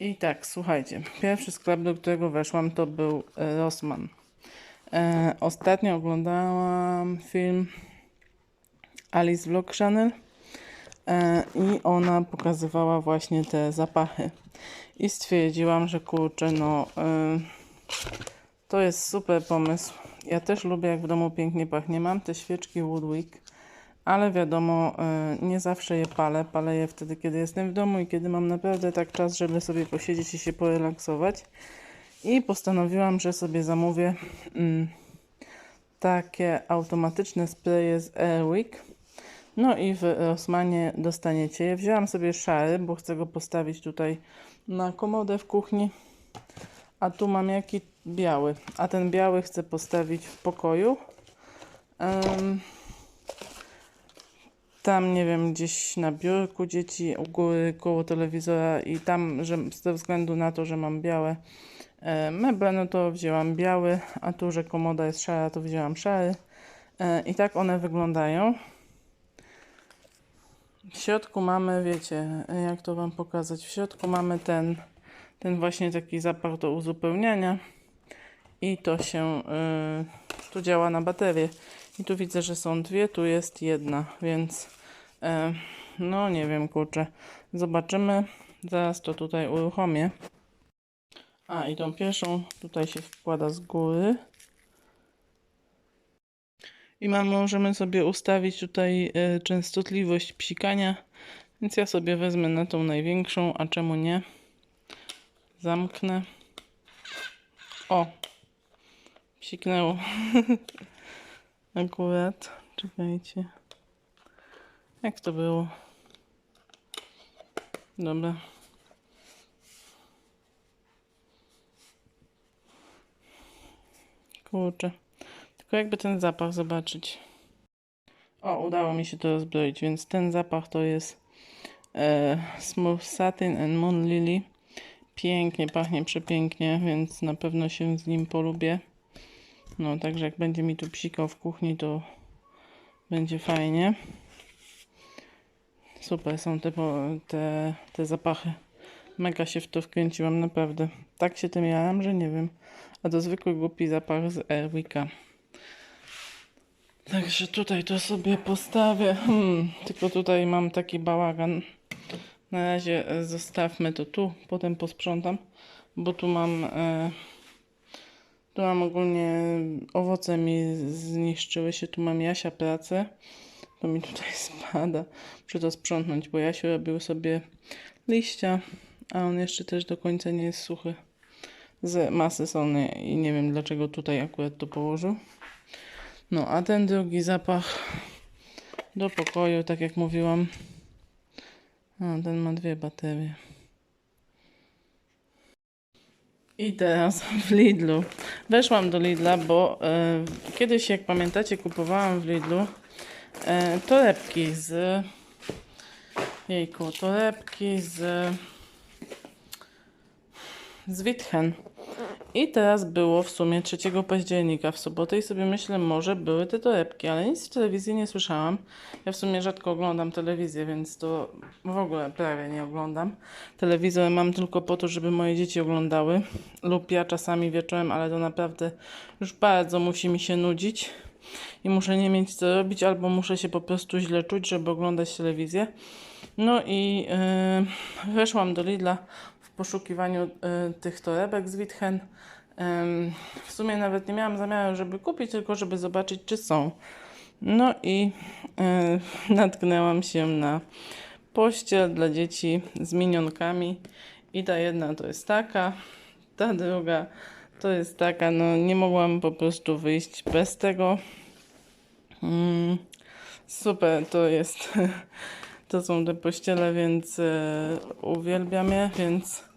I tak, słuchajcie, pierwszy sklep, do którego weszłam, to był e, Rossmann. E, ostatnio oglądałam film Alice Vlog Channel e, i ona pokazywała właśnie te zapachy. I stwierdziłam, że kurczę, no e, to jest super pomysł. Ja też lubię, jak w domu pięknie pachnie. Mam te świeczki Woodwick, ale wiadomo, e, nie zawsze je palę. Palę je wtedy, kiedy jestem w domu i kiedy mam naprawdę tak czas, żeby sobie posiedzieć i się porelaksować. I postanowiłam, że sobie zamówię mm, takie automatyczne spraye z Airwick. No i w Rossmanie dostaniecie je. Wzięłam sobie szary, bo chcę go postawić tutaj na komodę w kuchni. A tu mam jaki biały. A ten biały chcę postawić w pokoju. Em, tam, nie wiem, gdzieś na biurku dzieci u góry koło telewizora i tam, że ze względu na to, że mam białe e, meble, no to wzięłam biały, a tu, że komoda jest szara, to wzięłam szary. E, I tak one wyglądają. W środku mamy, wiecie, jak to Wam pokazać? W środku mamy ten, ten właśnie taki zapach do uzupełniania i to się, y, tu działa na baterię. I tu widzę, że są dwie, tu jest jedna, więc e, no nie wiem, kurczę. Zobaczymy. Zaraz to tutaj uruchomię. A i tą pierwszą tutaj się wkłada z góry. I mam, możemy sobie ustawić tutaj e, częstotliwość psikania. Więc ja sobie wezmę na tą największą, a czemu nie? Zamknę. O! Psiknęło. Akurat. Czekajcie. Jak to było? Dobra. Kurczę. Tylko jakby ten zapach zobaczyć. O, udało mi się to rozbroić, więc ten zapach to jest e, Smooth Satin and Moon Lily. Pięknie, pachnie przepięknie, więc na pewno się z nim polubię. No, także jak będzie mi tu psikał w kuchni, to będzie fajnie. Super są te, te, te zapachy. Mega się w to wkręciłam, naprawdę. Tak się tym jaram, że nie wiem. A to zwykły głupi zapach z Airwicka. Także tutaj to sobie postawię. Hmm, tylko tutaj mam taki bałagan. Na razie zostawmy to tu, potem posprzątam, bo tu mam, e, tu mam ogólnie owoce mi zniszczyły się, tu mam Jasia pracę, to mi tutaj spada. Muszę to sprzątnąć, bo Jasiu robił sobie liścia, a on jeszcze też do końca nie jest suchy z masy solnej i nie wiem dlaczego tutaj akurat to położył. No, a ten drugi zapach do pokoju, tak jak mówiłam. A, ten ma dwie baterie. I teraz w Lidlu. Weszłam do Lidla, bo e, kiedyś, jak pamiętacie, kupowałam w Lidlu e, torebki z. Jejku, torebki z. z Witchen. I teraz było w sumie 3 października w sobotę i sobie myślę, może były te torebki, ale nic w telewizji nie słyszałam. Ja w sumie rzadko oglądam telewizję, więc to w ogóle prawie nie oglądam. Telewizor mam tylko po to, żeby moje dzieci oglądały lub ja czasami wieczorem, ale to naprawdę już bardzo musi mi się nudzić i muszę nie mieć co robić, albo muszę się po prostu źle czuć, żeby oglądać telewizję. No i yy, weszłam do Lidla poszukiwaniu y, tych torebek z Witchen. W sumie nawet nie miałam zamiaru, żeby kupić, tylko żeby zobaczyć, czy są. No i y, natknęłam się na pościel dla dzieci z minionkami. I ta jedna to jest taka, ta druga to jest taka. No nie mogłam po prostu wyjść bez tego. Mm, super, to jest. To są te pościele, więc e, uwielbiam je, więc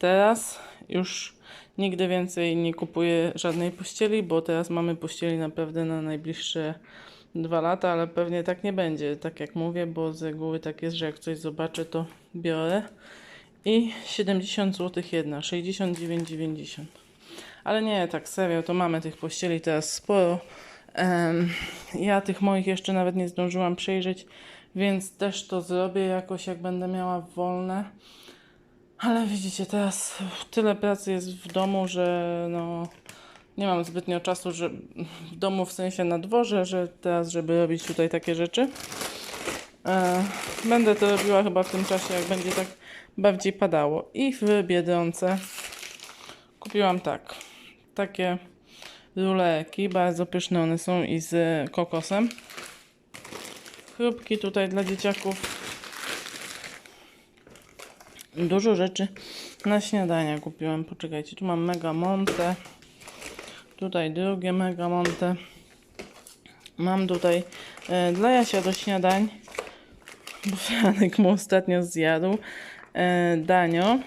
teraz już nigdy więcej nie kupuję żadnej pościeli, bo teraz mamy pościeli naprawdę na najbliższe dwa lata, ale pewnie tak nie będzie, tak jak mówię, bo z reguły tak jest, że jak coś zobaczę, to biorę. I 70 zł jedna, 69,90. Ale nie, tak serio, to mamy tych pościeli teraz sporo. Ja tych moich jeszcze nawet nie zdążyłam przejrzeć, więc też to zrobię jakoś, jak będę miała wolne. Ale widzicie, teraz tyle pracy jest w domu, że no nie mam zbytnio czasu, że w domu w sensie na dworze, że teraz, żeby robić tutaj takie rzeczy. E, będę to robiła chyba w tym czasie, jak będzie tak bardziej padało. I w Biedronce kupiłam tak, takie ruleki, bardzo pyszne one są i z kokosem. Chrupki tutaj dla dzieciaków. Dużo rzeczy na śniadania kupiłam. Poczekajcie, tu mam Mega Monte. Tutaj drugie Mega Monte. Mam tutaj e, dla Jasia do śniadań, bo Franek mu ostatnio zjadł, e, danio.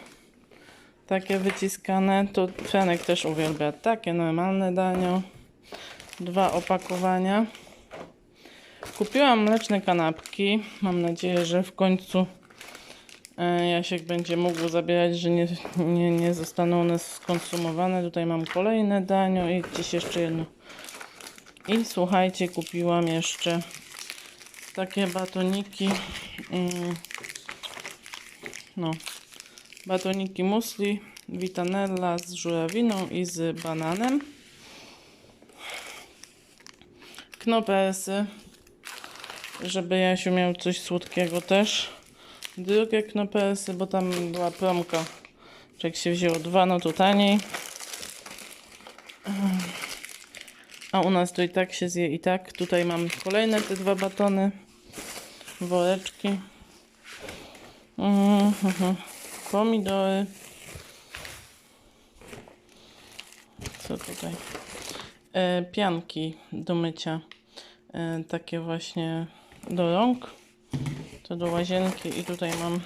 Takie wyciskane, to Franek też uwielbia. Takie normalne danio. Dwa opakowania. Kupiłam mleczne kanapki. Mam nadzieję, że w końcu Jasiek będzie mógł zabierać, że nie, nie, nie zostaną one skonsumowane. Tutaj mam kolejne danio i gdzieś jeszcze jedno. I słuchajcie, kupiłam jeszcze takie batoniki. No, batoniki musli, vitanella z żurawiną i z bananem. Knopersy, żeby Jasiu miał coś słodkiego też. Drugie knopersy, bo tam była promka. Że jak się wzięło dwa, no to taniej. A u nas to i tak się zje i tak. Tutaj mam kolejne te dwa batony. Woreczki. Mhm, mhm. Pomidory. Co tutaj? E, pianki do mycia. E, takie właśnie do rąk. Do łazienki. I tutaj mam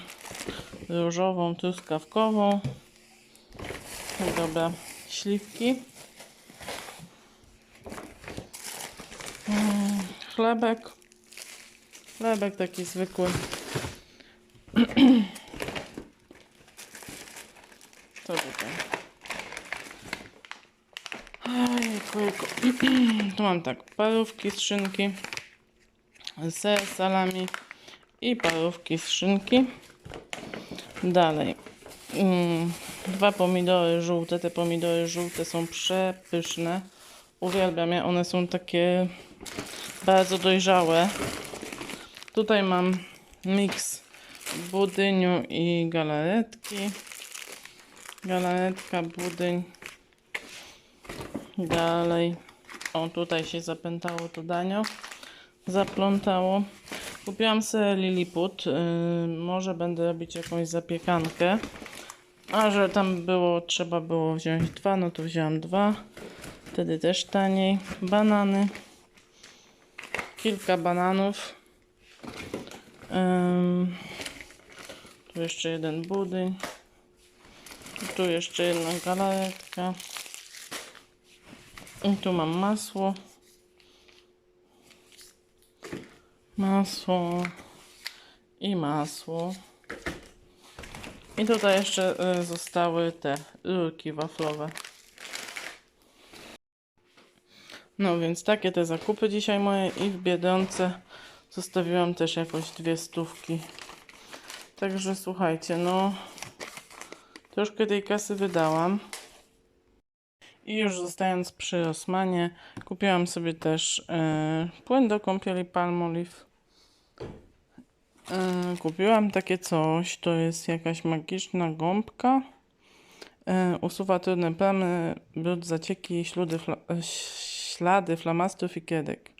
różową, truskawkową. Dobra, śliwki. Mm, Chlebek. Chlebek taki zwykły. Co tutaj? Ojejku, jejku. Tu mam tak, parówki szynki, ser salami i parówki z szynki. Dalej. Mm, dwa pomidory żółte. Te pomidory żółte są przepyszne. Uwielbiam je. One są takie bardzo dojrzałe. Tutaj mam miks budyniu i galaretki. Galaretka, budyń. Dalej. O, tutaj się zapętało to danio. Zaplątało. Kupiłam sobie Lilliput. Yy, może będę robić jakąś zapiekankę. A że tam było, trzeba było wziąć dwa, no to wziąłam dwa. Wtedy też taniej. Banany. Kilka bananów. Ym, tu jeszcze jeden budyń. Tu jeszcze jedna galaretka. I tu mam masło. Masło. I masło. I tutaj jeszcze y, zostały te rurki waflowe. No więc takie te zakupy dzisiaj moje i w Biedronce zostawiłam też jakoś dwie stówki. Także słuchajcie, no troszkę tej kasy wydałam. I już zostając przy Rosmanie, kupiłam sobie też e, płyn do kąpieli Palmolive. E, kupiłam takie coś, to jest jakaś magiczna gąbka. E, usuwa trudne plamy, brud, zacieki, śludy, fla, e, ślady flamastów i kiedek.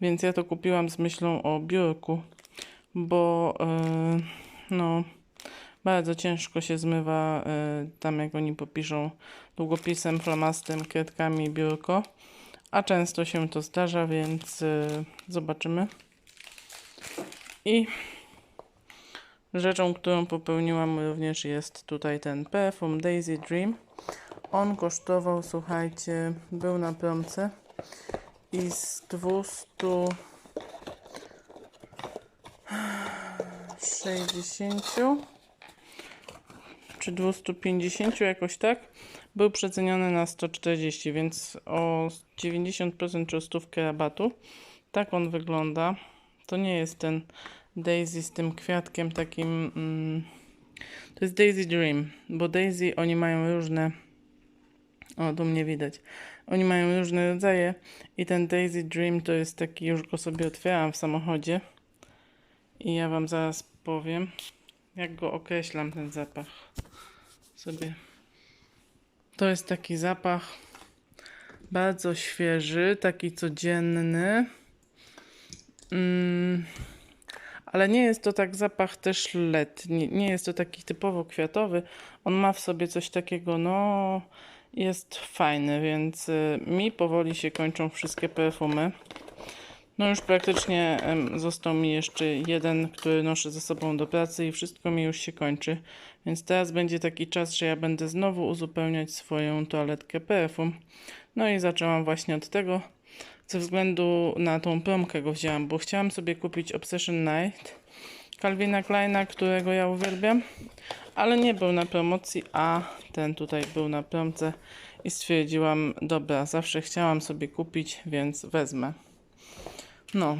Więc ja to kupiłam z myślą o biurku, bo no bardzo ciężko się zmywa tam jak oni popiszą długopisem, flamastym, kredkami biurko. A często się to zdarza, więc zobaczymy. I rzeczą, którą popełniłam również jest tutaj ten perfum Daisy Dream. On kosztował, słuchajcie, był na promce i z 260 czy 250 jakoś tak był przeceniony na 140, więc o 90% czy o stówkę rabatu. Tak on wygląda. To nie jest ten Daisy z tym kwiatkiem takim. Mm, To jest Daisy Dream, bo Daisy oni mają różne. O, tu mnie widać. Oni mają różne rodzaje i ten Daisy Dream to jest taki, już go sobie otwierałam w samochodzie i ja wam zaraz powiem, jak go określam ten zapach sobie. To jest taki zapach bardzo świeży, taki codzienny. Mm, ale nie jest to tak zapach też letni. Nie jest to taki typowo kwiatowy. On ma w sobie coś takiego, no jest fajny, więc y, mi powoli się kończą wszystkie perfumy. No już praktycznie został mi jeszcze jeden, który noszę ze sobą do pracy i wszystko mi już się kończy. Więc teraz będzie taki czas, że ja będę znowu uzupełniać swoją toaletkę perfum. No i zaczęłam właśnie od tego, ze względu na tą promkę go wzięłam, bo chciałam sobie kupić Obsession Night Calvina Kleina, którego ja uwielbiam, ale nie był na promocji, a ten tutaj był na promce i stwierdziłam, dobra, zawsze chciałam sobie kupić, więc wezmę. No,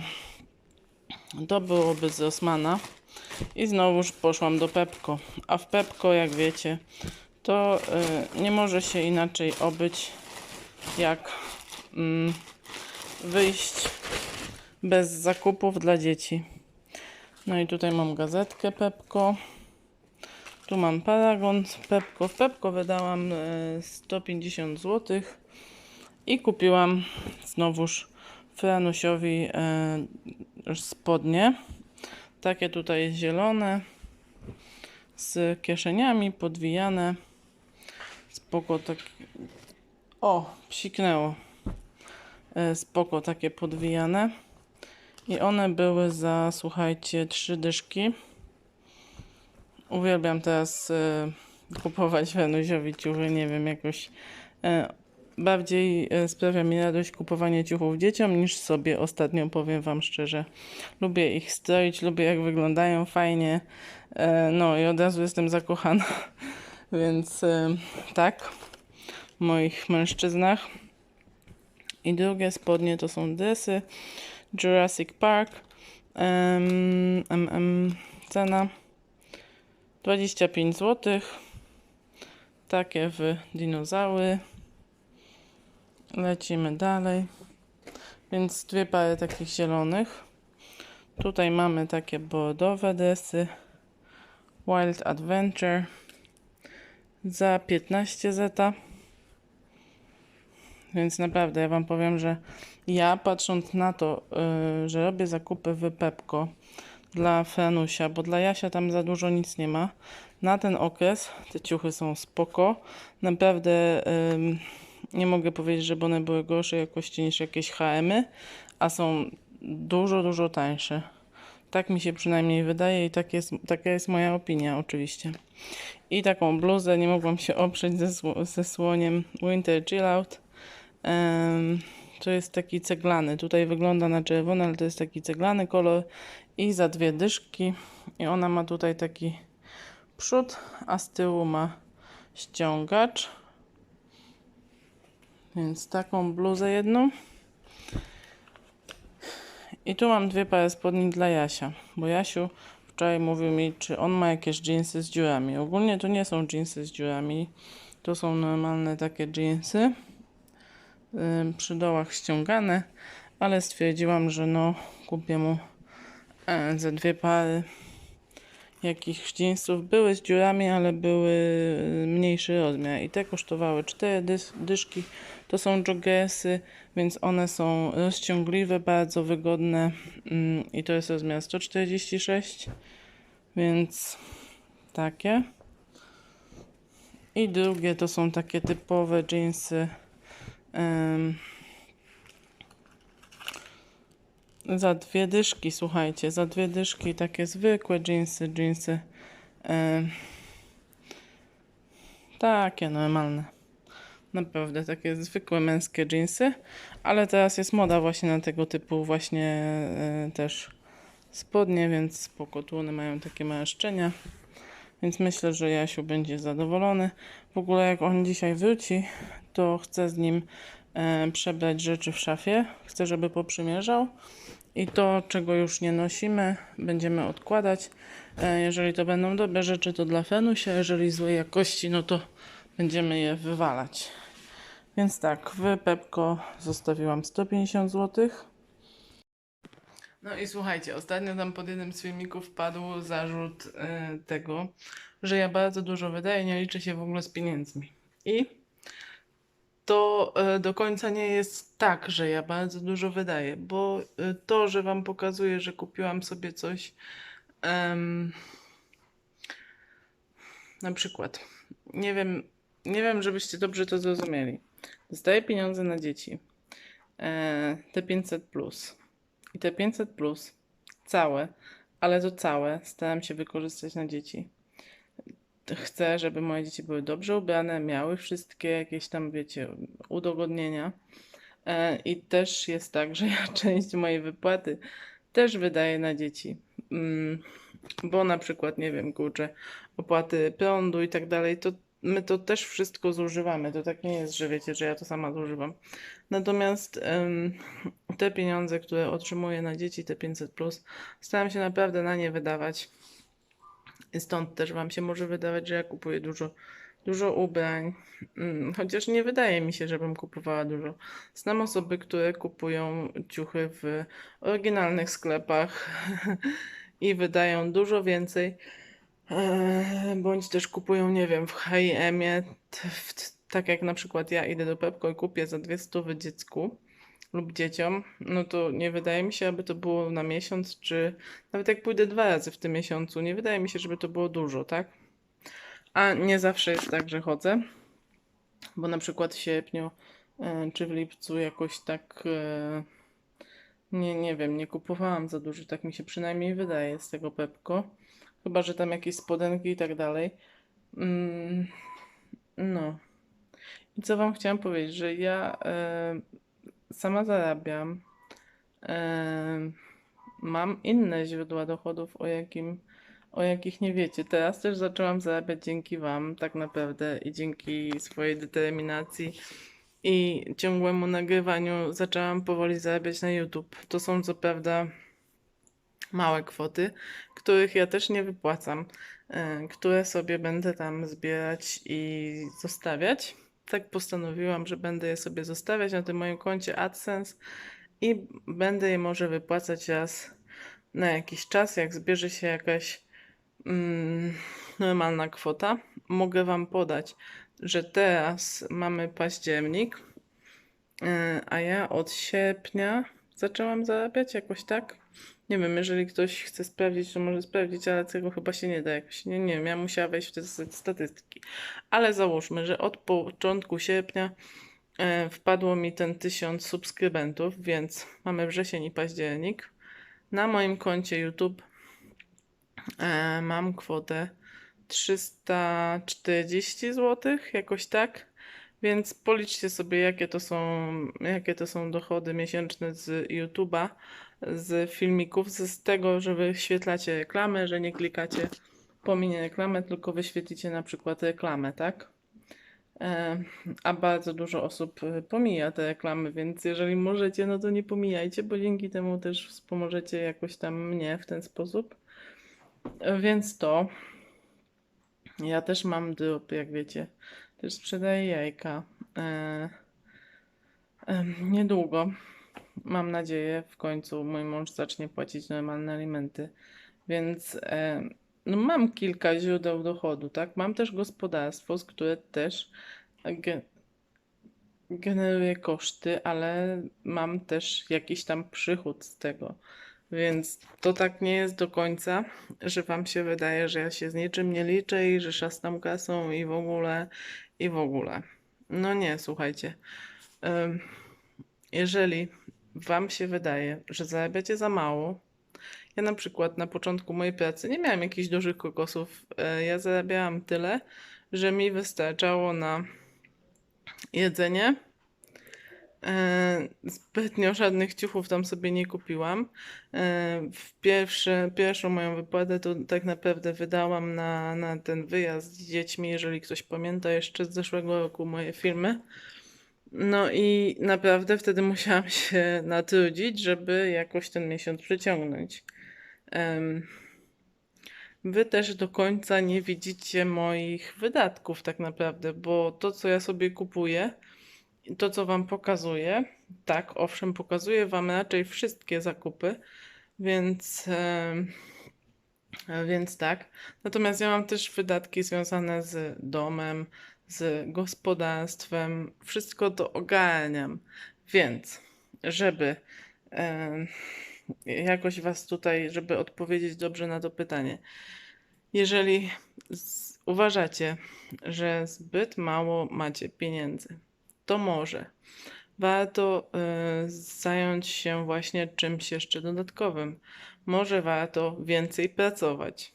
to byłoby z Osmana. I znowuż poszłam do Pepko. A w Pepko, jak wiecie, to y, nie może się inaczej obyć, jak mm, wyjść bez zakupów dla dzieci. No i tutaj mam gazetkę Pepko. Tu mam paragon Pepko. W Pepko wydałam y, 150 zł i kupiłam znowuż Franusiowi y, spodnie. Takie tutaj zielone z kieszeniami podwijane. Spoko tak. O, psiknęło. E, Spoko takie podwijane. I one były za, słuchajcie, trzy dyszki. Uwielbiam teraz e, kupować Wenusiowi ciuchy, nie wiem, jakoś e, bardziej sprawia mi radość kupowanie ciuchów dzieciom niż sobie. Ostatnio powiem Wam szczerze. Lubię ich stroić, lubię jak wyglądają fajnie. No i od razu jestem zakochana. Więc tak, w moich mężczyznach. I drugie spodnie to są dresy Jurassic Park. Em, em, em, cena 25 zł. Takie w dinozaury. Lecimy dalej. Więc dwie pary takich zielonych. Tutaj mamy takie bordowe dresy. Wild Adventure za 15 zeta. Więc naprawdę ja Wam powiem, że ja patrząc na to, yy, że robię zakupy w Pepko dla Franusia, bo dla Jasia tam za dużo nic nie ma. Na ten okres te ciuchy są spoko. Naprawdę ym, nie mogę powiedzieć, żeby one były gorszej jakości niż jakieś HM-y, a są dużo, dużo tańsze. Tak mi się przynajmniej wydaje i tak jest, taka jest moja opinia oczywiście. I taką bluzę nie mogłam się oprzeć ze, ze słoniem Winter Chill Out. To jest taki ceglany. Tutaj wygląda na czerwono, ale to jest taki ceglany kolor. I za dwie dyszki. I ona ma tutaj taki przód, a z tyłu ma ściągacz. Więc taką bluzę jedną. I tu mam dwie pary spodni dla Jasia, bo Jasiu wczoraj mówił mi, czy on ma jakieś jeansy z dziurami. Ogólnie to nie są jeansy z dziurami, to są normalne takie yy, przy dołach ściągane, ale stwierdziłam, że no kupię mu e, ze dwie pary jakichś jeansów. Były z dziurami, ale były y, mniejszy rozmiar i te kosztowały 4 dys- dyszki. To są joggersy, więc one są rozciągliwe, bardzo wygodne mm, i to jest rozmiar 146, więc takie. I drugie to są takie typowe jeansy za dwie dyszki, słuchajcie, za dwie dyszki takie zwykłe jeansy, jeansy takie normalne. Naprawdę takie zwykłe męskie jeansy, ale teraz jest moda właśnie na tego typu właśnie e, też spodnie, więc spoko, one mają takie małe szczenia. Więc myślę, że Jasiu będzie zadowolony. W ogóle jak on dzisiaj wróci, to chcę z nim e, przebrać rzeczy w szafie. Chcę, żeby poprzymierzał I to, czego już nie nosimy, będziemy odkładać. E, Jeżeli to będą dobre rzeczy, to dla Fenusia. Jeżeli złej jakości, no to będziemy je wywalać. Więc tak, w Pepko zostawiłam 150 zł. No i słuchajcie, ostatnio tam pod jednym z filmików padł zarzut e, tego, że ja bardzo dużo wydaję, nie liczę się w ogóle z pieniędzmi. I to e, do końca nie jest tak, że ja bardzo dużo wydaję, bo e, to, że wam pokazuję, że kupiłam sobie coś, na przykład, nie wiem, nie wiem, żebyście dobrze to zrozumieli. Dostaję pieniądze na dzieci, e, te 500 plus i te 500 plus, całe, ale to całe staram się wykorzystać na dzieci chcę, żeby moje dzieci były dobrze ubrane, miały wszystkie jakieś tam, wiecie, udogodnienia. E, I też jest tak, że ja część mojej wypłaty też wydaję na dzieci. Mm, Bo na przykład, nie wiem, kurczę, opłaty prądu i tak dalej, to my to też wszystko zużywamy. To tak nie jest, że wiecie, że ja to sama zużywam. Natomiast em, te pieniądze, które otrzymuję na dzieci, te 500 plus, staram się naprawdę na nie wydawać. I Stąd też Wam się może wydawać, że ja kupuję dużo, dużo ubrań, Mm, chociaż nie wydaje mi się, żebym kupowała dużo. Znam osoby, które kupują ciuchy w oryginalnych sklepach i wydają dużo więcej, bądź też kupują, nie wiem, w H&M-ie, tak jak na przykład ja idę do Pepko i kupię za dwie stówy dziecku lub dzieciom, no to nie wydaje mi się, aby to było na miesiąc, czy nawet jak pójdę dwa razy w tym miesiącu, nie wydaje mi się, żeby to było dużo, tak? A nie zawsze jest tak, że chodzę, bo na przykład w sierpniu e, czy w lipcu jakoś tak e, nie, nie wiem, nie kupowałam za dużo, tak mi się przynajmniej wydaje z tego Pepko. Chyba, że tam jakieś spodenki i tak dalej. Mm, no. I co wam chciałam powiedzieć, że ja e, sama zarabiam. Em, mam inne źródła dochodów, o jakim, o jakich nie wiecie. Teraz też zaczęłam zarabiać dzięki Wam, tak naprawdę, i dzięki swojej determinacji i ciągłemu nagrywaniu zaczęłam powoli zarabiać na YouTube. To są co prawda małe kwoty, których ja też nie wypłacam, e, które sobie będę tam zbierać i zostawiać. Tak postanowiłam, że będę je sobie zostawiać na tym moim koncie AdSense i będę je może wypłacać raz na jakiś czas, jak zbierze się jakaś mm, normalna kwota. Mogę Wam podać, że teraz mamy październik, e, a ja od sierpnia zaczęłam zarabiać jakoś tak. Nie wiem, jeżeli ktoś chce sprawdzić, to może sprawdzić, ale tego chyba się nie da jakoś. Nie, nie wiem, ja musiała wejść w te st- statystyki. Ale załóżmy, że od początku sierpnia e, wpadło mi ten tysiąc subskrybentów, więc mamy wrzesień i październik. Na moim koncie YouTube e, mam kwotę 340 zł, jakoś tak. Więc policzcie sobie, jakie to są, jakie to są dochody miesięczne z YouTube'a, z filmików, z tego, że wyświetlacie reklamę, że nie klikacie pominie reklamę, tylko wyświetlicie na przykład reklamę, tak? E, A bardzo dużo osób e, pomija te reklamy, więc jeżeli możecie, no to nie pomijajcie, bo dzięki temu też wspomożecie jakoś tam mnie w ten sposób. E, Więc to. Ja też mam drop, jak wiecie. Też sprzedaję jajka. Niedługo, mam nadzieję, w końcu mój mąż zacznie płacić normalne alimenty. Więc e, no mam kilka źródeł dochodu, tak? Mam też gospodarstwo, z które też ge generuje koszty, ale mam też jakiś tam przychód z tego. Więc to tak nie jest do końca, że wam się wydaje, że ja się z niczym nie liczę i że szastam kasą i w ogóle, i w ogóle. No nie, słuchajcie. Jeżeli wam się wydaje, że zarabiacie za mało, ja na przykład na początku mojej pracy nie miałam jakichś dużych kokosów. E, Ja zarabiałam tyle, że mi wystarczało na jedzenie. E, Zbytnio żadnych ciuchów tam sobie nie kupiłam. E, W pierwsze, pierwszą moją wypłatę to tak naprawdę wydałam na, na ten wyjazd z dziećmi, jeżeli ktoś pamięta jeszcze z zeszłego roku moje filmy. No i naprawdę wtedy musiałam się natrudzić, żeby jakoś ten miesiąc przeciągnąć. Em, Wy też do końca nie widzicie moich wydatków tak naprawdę, bo to, co ja sobie kupuję, to, co wam pokazuję, tak, owszem, pokazuję wam raczej wszystkie zakupy, więc, więc tak. Natomiast ja mam też wydatki związane z domem, z gospodarstwem, wszystko to ogarniam. Więc, żeby em, jakoś was tutaj, żeby odpowiedzieć dobrze na to pytanie. Jeżeli z, uważacie, że zbyt mało macie pieniędzy, to może warto y, zająć się właśnie czymś jeszcze dodatkowym. Może warto więcej pracować.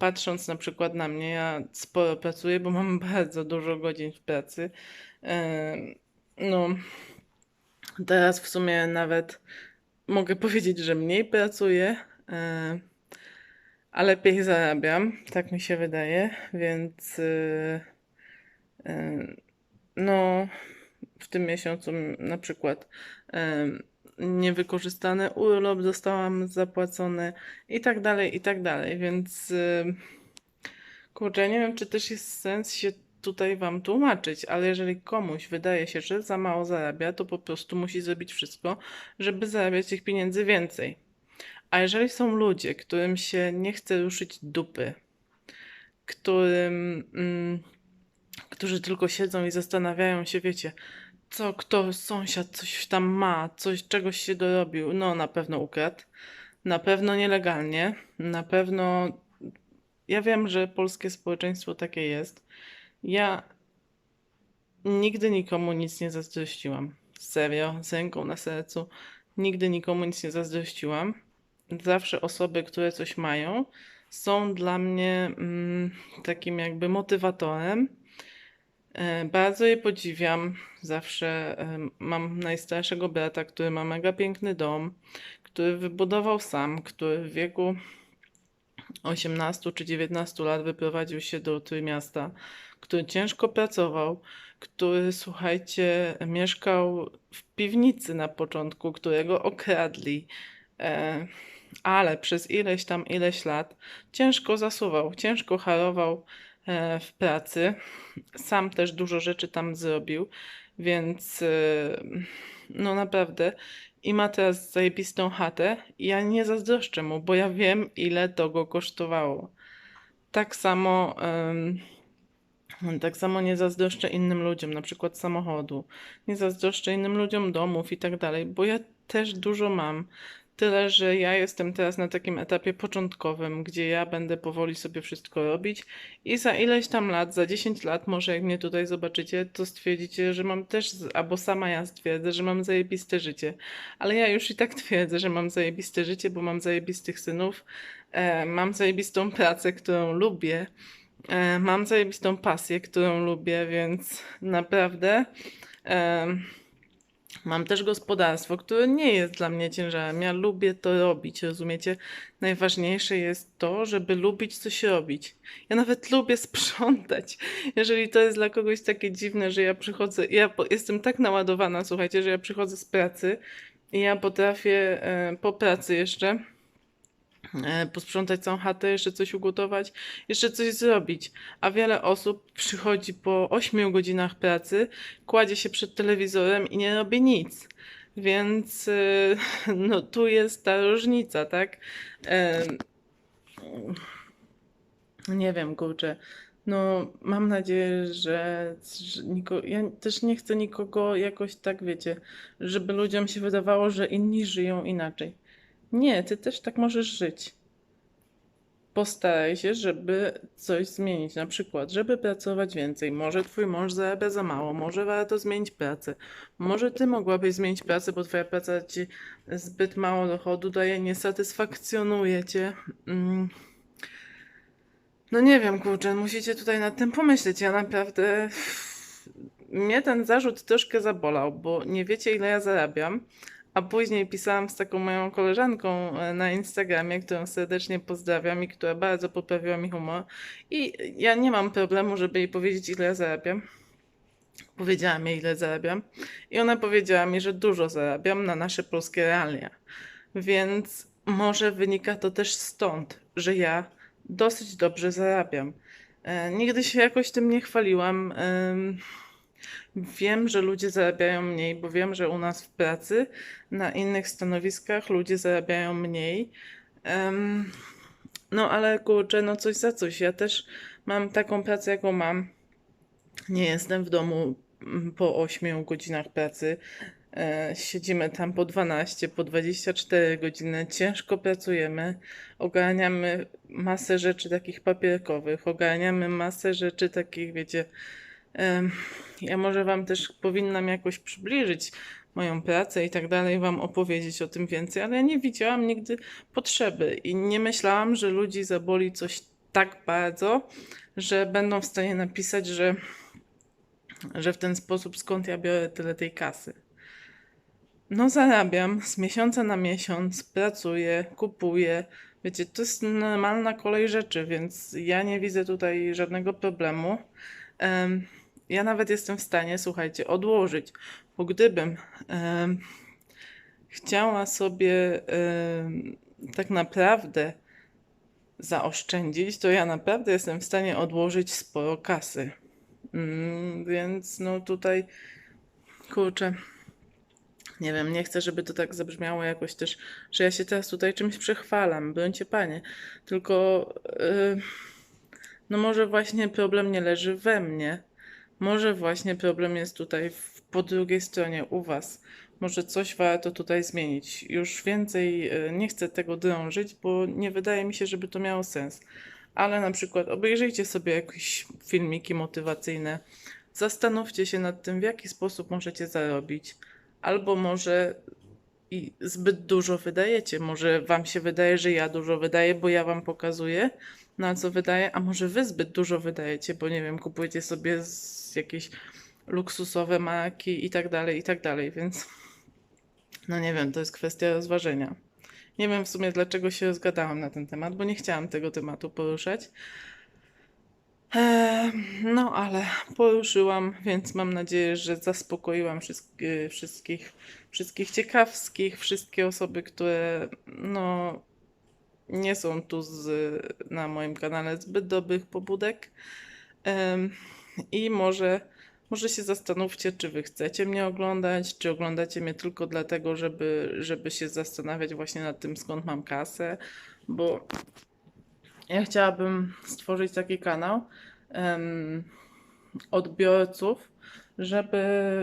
Patrząc na przykład na mnie, ja sporo pracuję, bo mam bardzo dużo godzin w pracy. No, teraz w sumie nawet mogę powiedzieć, że mniej pracuję, e, a lepiej zarabiam, tak mi się wydaje, więc no w tym miesiącu na przykład niewykorzystany urlop zostałam zapłacony i tak dalej, i tak dalej, więc y, kurczę, nie wiem, czy też jest sens się tutaj wam tłumaczyć, ale jeżeli komuś wydaje się, że za mało zarabia, to po prostu musi zrobić wszystko, żeby zarabiać tych pieniędzy więcej. A jeżeli są ludzie, którym się nie chce ruszyć dupy, którym, mm, którzy tylko siedzą i zastanawiają się, wiecie, co kto, sąsiad coś tam ma, coś, czegoś się dorobił, no na pewno ukradł, na pewno nielegalnie, na pewno. Ja wiem, że polskie społeczeństwo takie jest. Ja nigdy nikomu nic nie zazdrościłam. Serio, z ręką na sercu. Nigdy nikomu nic nie zazdrościłam. Zawsze osoby, które coś mają, są dla mnie mm, takim jakby motywatorem. E, Bardzo je podziwiam. Zawsze e, mam najstarszego brata, który ma mega piękny dom, który wybudował sam, który w wieku 18 czy 19 lat wyprowadził się do Trójmiasta, który ciężko pracował, który, słuchajcie, mieszkał w piwnicy na początku, którego okradli, e, ale przez ileś tam, ileś lat ciężko zasuwał, ciężko harował w pracy. Sam też dużo rzeczy tam zrobił, więc e, no naprawdę. I ma teraz zajebistą chatę. Ja nie zazdroszczę mu, bo ja wiem, ile to go kosztowało. Tak samo, tak samo nie zazdroszczę innym ludziom, na przykład samochodu. Nie zazdroszczę innym ludziom domów i tak dalej, bo ja też dużo mam. Tyle, że ja jestem teraz na takim etapie początkowym, gdzie ja będę powoli sobie wszystko robić i za ileś tam lat, za 10 lat, może jak mnie tutaj zobaczycie, to stwierdzicie, że mam też, albo sama ja stwierdzę, że mam zajebiste życie. Ale ja już i tak twierdzę, że mam zajebiste życie, bo mam zajebistych synów, e, mam zajebistą pracę, którą lubię, e, mam zajebistą pasję, którą lubię, więc naprawdę. em, Mam też gospodarstwo, które nie jest dla mnie ciężarem. Ja lubię to robić, rozumiecie? Najważniejsze jest to, żeby lubić coś robić. Ja nawet lubię sprzątać. Jeżeli to jest dla kogoś takie dziwne, że ja przychodzę, ja jestem tak naładowana, słuchajcie, że ja przychodzę z pracy i ja potrafię e, po pracy jeszcze posprzątać całą chatę, jeszcze coś ugotować, jeszcze coś zrobić. A wiele osób przychodzi po 8 godzinach pracy, kładzie się przed telewizorem i nie robi nic. Więc y, no tu jest ta różnica, tak? Em, nie wiem, kurczę. No, mam nadzieję, że, że niko, ja też nie chcę nikogo jakoś tak, wiecie, żeby ludziom się wydawało, że inni żyją inaczej. Nie, ty też tak możesz żyć postaraj się, żeby coś zmienić. Na przykład, żeby pracować więcej. Może twój mąż zarabia za mało, może warto zmienić pracę. Może ty mogłabyś zmienić pracę, bo twoja praca ci zbyt mało dochodu daje, nie satysfakcjonuje cię. Mm. No nie wiem, kurczę, musicie tutaj nad tym pomyśleć. Ja naprawdę. Mnie ten zarzut troszkę zabolał, bo nie wiecie, ile ja zarabiam. A później pisałam z taką moją koleżanką e, na Instagramie, którą serdecznie pozdrawiam i która bardzo poprawiła mi humor. I ja nie mam problemu, żeby jej powiedzieć, ile ja zarabiam. Powiedziałam jej, ile zarabiam, i ona powiedziała mi, że dużo zarabiam na nasze polskie realia. Więc może wynika to też stąd, że ja dosyć dobrze zarabiam. E, nigdy się jakoś tym nie chwaliłam. Em, Wiem, że ludzie zarabiają mniej, bo wiem, że u nas w pracy na innych stanowiskach ludzie zarabiają mniej. Em, no ale kurczę, no coś za coś. Ja też mam taką pracę, jaką mam. Nie jestem w domu mm, po 8 godzinach pracy. E, siedzimy tam po 12, po 24 godziny, ciężko pracujemy, ogarniamy masę rzeczy takich papierkowych, ogarniamy masę rzeczy takich, wiecie, ja może Wam też powinnam jakoś przybliżyć moją pracę i tak dalej, Wam opowiedzieć o tym więcej, ale ja nie widziałam nigdy potrzeby i nie myślałam, że ludzi zaboli coś tak bardzo, że będą w stanie napisać, że, że w ten sposób skąd ja biorę tyle tej kasy. No, zarabiam z miesiąca na miesiąc, pracuję, kupuję. Wiecie, to jest normalna kolej rzeczy, więc ja nie widzę tutaj żadnego problemu. Em, ja nawet jestem w stanie, słuchajcie, odłożyć, bo gdybym em, chciała sobie em, tak naprawdę zaoszczędzić, to ja naprawdę jestem w stanie odłożyć sporo kasy. Mm, więc no tutaj, kurczę. Nie wiem, nie chcę, żeby to tak zabrzmiało jakoś też, że ja się teraz tutaj czymś przechwalam, bądźcie panie. Tylko, yy, no może właśnie problem nie leży we mnie. Może właśnie problem jest tutaj w, po drugiej stronie, u was. Może coś warto tutaj zmienić. Już więcej yy, nie chcę tego drążyć, bo nie wydaje mi się, żeby to miało sens. Ale na przykład obejrzyjcie sobie jakieś filmiki motywacyjne. Zastanówcie się nad tym, w jaki sposób możecie zarobić albo może i zbyt dużo wydajecie. Może wam się wydaje, że ja dużo wydaję, bo ja wam pokazuję, na co wydaję, a może wy zbyt dużo wydajecie, bo nie wiem, kupujecie sobie jakieś luksusowe marki i tak dalej, i tak dalej, więc no nie wiem, to jest kwestia rozważenia. Nie wiem w sumie, dlaczego się rozgadałam na ten temat, bo nie chciałam tego tematu poruszać. Eee, No, ale poruszyłam, więc mam nadzieję, że zaspokoiłam wszystkie, wszystkich, wszystkich ciekawskich, wszystkie osoby, które no, nie są tu z, na moim kanale zbyt dobrych pobudek. I może, może się zastanówcie, czy wy chcecie mnie oglądać, czy oglądacie mnie tylko dlatego, żeby, żeby się zastanawiać właśnie nad tym, skąd mam kasę, bo ja chciałabym stworzyć taki kanał em, odbiorców, żeby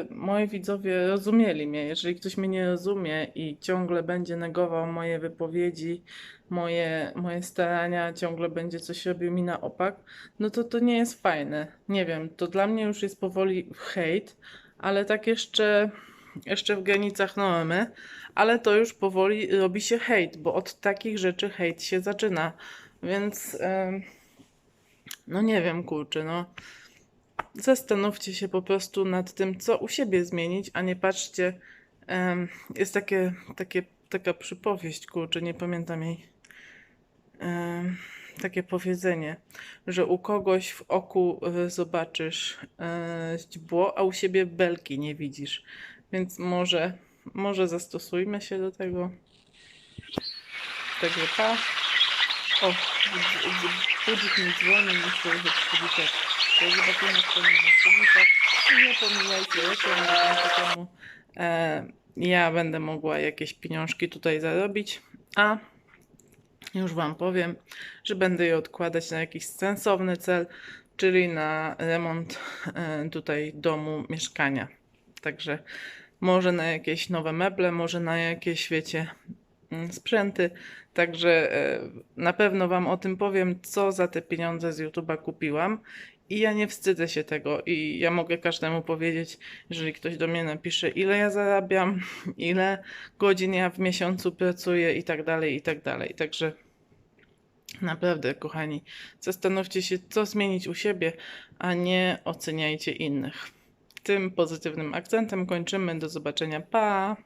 moi widzowie rozumieli mnie. Jeżeli ktoś mnie nie rozumie i ciągle będzie negował moje wypowiedzi, moje, moje starania, ciągle będzie coś robił mi na opak, no to to nie jest fajne. Nie wiem, to dla mnie już jest powoli hejt, ale tak jeszcze, jeszcze w granicach normy, ale to już powoli robi się hejt, bo od takich rzeczy hejt się zaczyna. Więc no nie wiem, kurczę, no zastanówcie się po prostu nad tym, co u siebie zmienić, a nie patrzcie. jest takie, takie, taka przypowieść, kurczę, nie pamiętam jej. Takie powiedzenie, że u kogoś w oku y, zobaczysz y, źdźbło, a u siebie belki nie widzisz. Więc może, może zastosujmy się do tego. Także pa. O, dz- dz- budzik mi dzwoni, muszę już przywitać. Do zobaczenia w kolejnych filmikach. Nie pomijajcie reklam, bo dzięki temu e, ja będę mogła jakieś pieniążki tutaj zarobić, a już Wam powiem, że będę je odkładać na jakiś sensowny cel, czyli na remont e, tutaj domu, mieszkania. Także może na jakieś nowe meble, może na jakieś, wiecie, mm, sprzęty. Także e, na pewno Wam o tym powiem, co za te pieniądze z YouTube'a kupiłam. I ja nie wstydzę się tego. I ja mogę każdemu powiedzieć, jeżeli ktoś do mnie napisze, ile ja zarabiam, ile godzin ja w miesiącu pracuję i tak dalej, i tak dalej. Także naprawdę, kochani, zastanówcie się, co zmienić u siebie, a nie oceniajcie innych. Tym pozytywnym akcentem kończymy. Do zobaczenia. Pa!